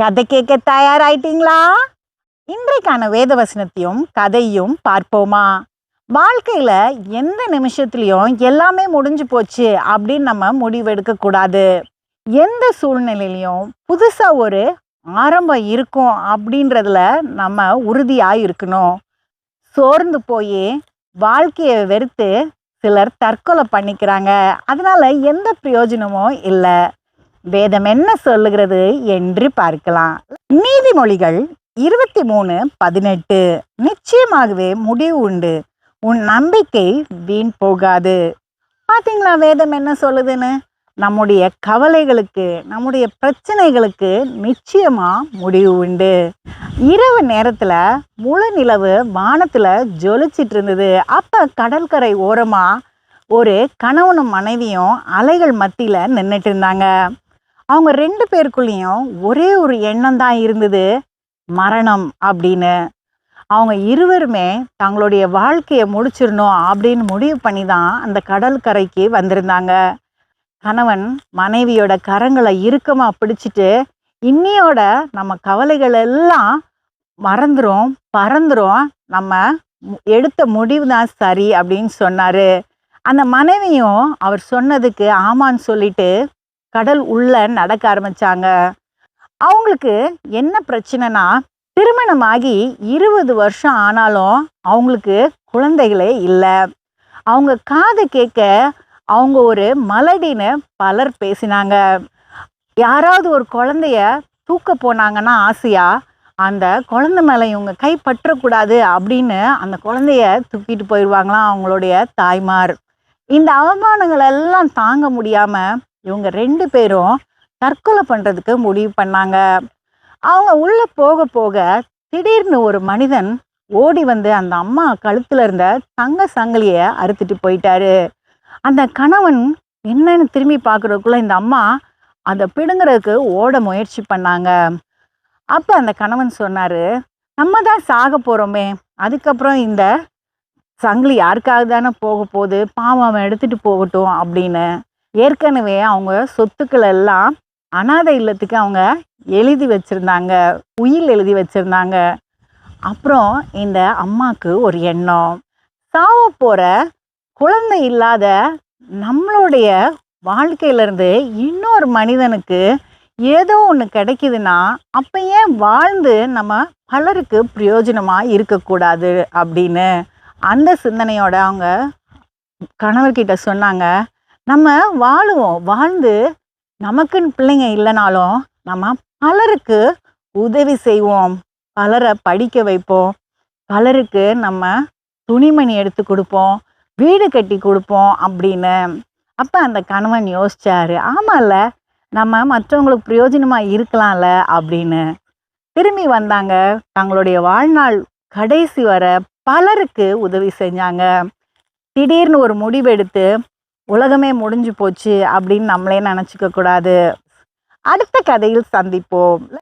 கதை கேட்க தயாராயிட்டீங்களா? இன்றைக்கான வேத வசனத்தையும் கதையும் பார்ப்போமா? வாழ்க்கையில எந்த நிமிஷத்துலயும் எல்லாமே முடிஞ்சு போச்சு அப்படின்னு நம்ம முடிவெடுக்க கூடாது. எந்த சூழ்நிலையிலையும் புதுசா ஒரு ஆரம்பம் இருக்கும் அப்படின்றதுல நம்ம உறுதியா இருக்கணும். சோர்ந்து போய் வாழ்க்கையை வெறுத்து சிலர் தற்கொலை பண்ணிக்கிறாங்க. அதனால எந்த பிரயோஜனமும் இல்லை. வேதம் என்ன சொல்லுகிறது என்று பார்க்கலாம். நீதிமொழிகள் இருபத்தி மூணு பதினெட்டு. நிச்சயமாகவே முடிவு உண்டு. உன் நம்பிக்கை வீண் போகாது. பாத்தீங்களா வேதம் என்ன சொல்லுதுன்னு? நம்முடைய கவலைகளுக்கு நம்முடைய பிரச்சனைகளுக்கு நிச்சயமா முடிவு உண்டு. இரவு நேரத்துல முழு நிலவு வானத்துல ஜொலிச்சிட்டு இருந்தது. அப்ப கடற்கரை ஓரமா ஒரு கணவனும் மனைவியும் அலைகள் மத்தியில நின்றுட்டு இருந்தாங்க. அவங்க ரெண்டு பேருக்குள்ளேயும் ஒரே ஒரு எண்ணம் தான் இருந்தது. மரணம் அப்படின்னு. அவங்க இருவருமே தங்களுடைய வாழ்க்கையை முடிச்சிடணும் அப்படின்னு முடிவு பண்ணி தான் அந்த கடற்கரைக்கு வந்திருந்தாங்க. கணவன் மனைவியோட கரங்களை இறுக்கமாக பிடிச்சிட்டு இன்னியோட நம்ம கவலைகள் எல்லாம் மறந்துடும் பறந்துடும் நம்ம எடுத்த முடிவு தான் சரி அப்படின்னு சொன்னார். அந்த மனைவியும் அவர் சொன்னதுக்கு ஆமான்னு சொல்லிட்டு கடல் உள்ள நடக்க ஆரம்பிச்சாங்க. அவங்களுக்கு என்ன பிரச்சனைனா திருமணமாகி இருபது வருஷம் ஆனாலும் அவங்களுக்கு குழந்தைகளே இல்லை. அவங்க காது கேட்க அவங்க ஒரு மலடின்னு பலர் பேசினாங்க. யாராவது ஒரு குழந்தைய தூக்க போனாங்கன்னா ஆசையா அந்த குழந்தை மேலே இவங்க கை பற்றக்கூடாது அப்படின்னு அந்த குழந்தைய தூக்கிட்டு போயிடுவாங்களாம் அவங்களுடைய தாய்மார். இந்த அவமானங்கள் எல்லாம் தாங்க முடியாமல் இவங்க ரெண்டு பேரும் தற்கொலை பண்ணுறதுக்கு முடிவு பண்ணாங்க. அவங்க உள்ளே போக போக திடீர்னு ஒரு மனிதன் ஓடி வந்து அந்த அம்மா கழுத்தில் இருந்த தங்க சங்கிலியை அறுத்துட்டு போயிட்டாரு. அந்த கணவன் என்னன்னு திரும்பி பார்க்குறதுக்குள்ள இந்த அம்மா அதை பிடுங்குறதுக்கு ஓட முயற்சி பண்ணாங்க. அப்போ அந்த கணவன் சொன்னார் நம்ம தான் சாக போகிறோமே அதுக்கப்புறம் இந்த சங்கிலி யாருக்காக தானே போக போகுது? பாவம் அவன் எடுத்துகிட்டு போகட்டும் அப்படின்னு. ஏற்கனவே அவங்க சொத்துக்கள் எல்லாம் அனாதை இல்லத்துக்கு அவங்க எழுதி வச்சுருந்தாங்க உயில் எழுதி வச்சுருந்தாங்க. அப்புறம் இந்த அம்மாவுக்கு ஒரு எண்ணம். சாவ போகிற குழந்தை இல்லாத நம்மளுடைய வாழ்க்கையிலேருந்து இன்னொரு மனிதனுக்கு ஏதோ ஒன்று கிடைக்குதுன்னா அப்போ ஏன் வாழ்ந்து நம்ம பலருக்கு பிரயோஜனமாக இருக்கக்கூடாது அப்படின்னு அந்த சிந்தனையோட அவங்க கணவர்கிட்ட சொன்னாங்க. நம்ம வாழுவோம். வாழ்ந்து நமக்குன்னு பிள்ளைங்க இல்லைனாலும் நம்ம பலருக்கு உதவி செய்வோம். பலரை படிக்க வைப்போம். பலருக்கு நம்ம துணிமணி எடுத்து கொடுப்போம். வீடு கட்டி கொடுப்போம் அப்படின்னு. அப்போ அந்த கணவன் யோசிச்சாரு. ஆமாம்ல நம்ம மற்றவங்களுக்கு பிரயோஜனமாக இருக்கலாம்ல அப்படின்னு. திரும்பி வந்தாங்க. தங்களுடைய வாழ்நாள் கடைசி வர பலருக்கு உதவி செஞ்சாங்க. திடீர்னு ஒரு முடிவெடுத்து உலகமே முடிஞ்சு போச்சு அப்படின்னு நம்மளே நினச்சிக்க கூடாது. அடுத்த கதையில் சந்திப்போம்.